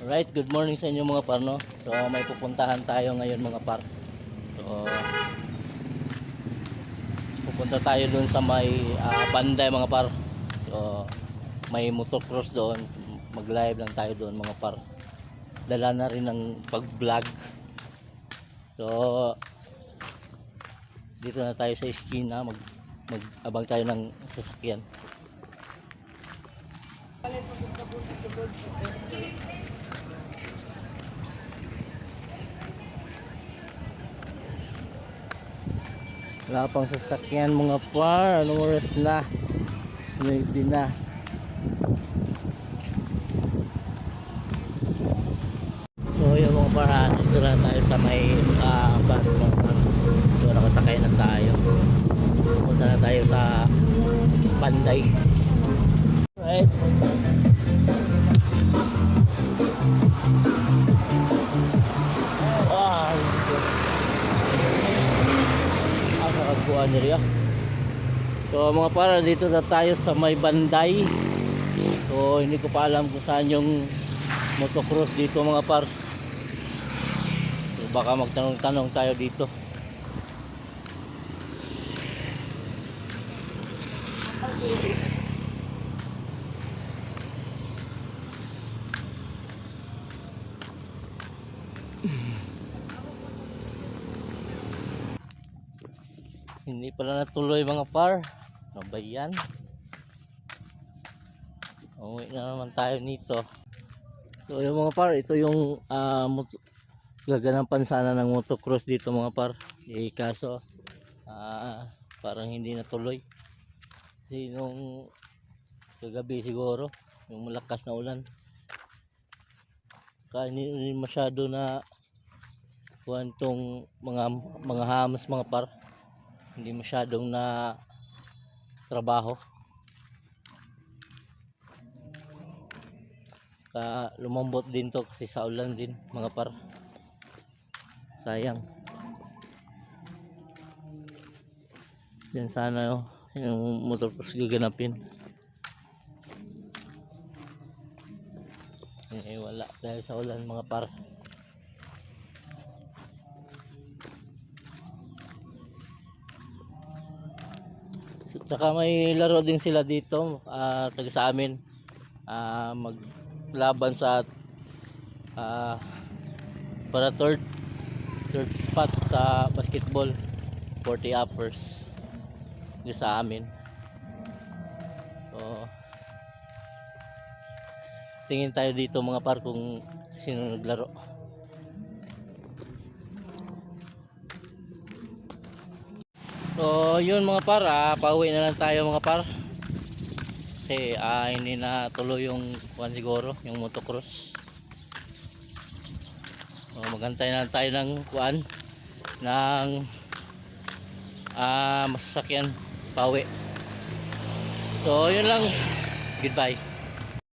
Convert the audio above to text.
Alright, good morning sa inyo mga par, no? So, may pupuntahan tayo ngayon mga par. So, pupunta tayo dun sa may ah, Banday mga par. So, may motocross doon. Mag-live lang tayo doon mga par. Dala na rin ng pag-vlog. So, dito na tayo sa eskina. Mag, mag-abang tayo ng sasakyan. Wala pang sasakyan mga par. Anong oras na? Snake na. So yung mga par, dito na tayo sa may ah, bus mga par. So nakasakay na tayo. Punta na tayo sa Panday. Asa kagbuan nila. So mga para dito na tayo sa may banday. So hindi ko pa alam kung saan yung motocross dito mga par. So, baka magtanong-tanong tayo dito. Hindi pala natuloy mga par. Ano ba yan? Uwi na naman tayo nito. So yung mga par, ito yung ah, mot- gaganapan sana ng motocross dito mga par. Eh kaso ah, parang hindi natuloy. Kasi nung kagabi siguro, yung malakas na ulan. Kaya hindi, hindi masyado na kuhan mga mga hamas mga par hindi masyadong na trabaho. Ka lumambot din to kasi sa ulan din mga par. Sayang. Yan sana oh, yung motocross gaganapin. Eh wala dahil sa ulan mga par So, Tsaka may laro din sila dito, ah, taga sa amin. Ah, maglaban sa ah, para third third spot sa basketball 40 uppers dito sa amin. So, tingin tayo dito mga par kung sino naglaro. So, yun mga par, ah, pauwi na lang tayo mga par. Kasi ah, hindi na tuloy yung kuan siguro, yung motocross. So, magantay na lang tayo ng kuan ng ah, masasakyan pauwi. So, yun lang. Goodbye.